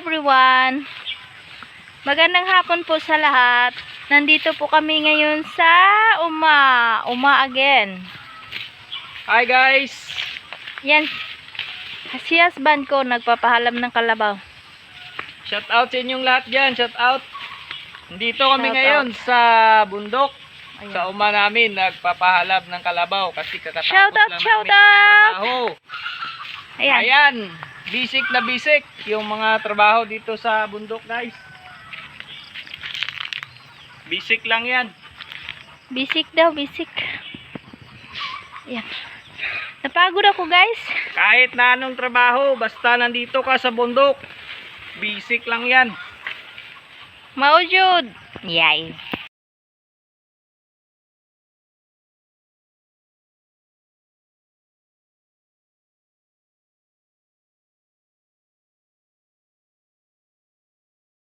everyone! Magandang hapon po sa lahat. Nandito po kami ngayon sa Uma. Uma again. Hi guys! Yan. Si husband ko nagpapahalam ng kalabaw. Shout out sa inyong lahat dyan. Shout out. Nandito kami Shout ngayon sa bundok. Ayan. Sa uma namin, nagpapahalab ng kalabaw kasi kakatapos Shout out, lang shout namin out! Ayan. Ayan, bisik na bisik yung mga trabaho dito sa bundok guys. Bisik lang yan. Bisik daw, bisik. Ayan. Napagod ako guys. Kahit na anong trabaho, basta nandito ka sa bundok, bisik lang yan. Maujud. Yay.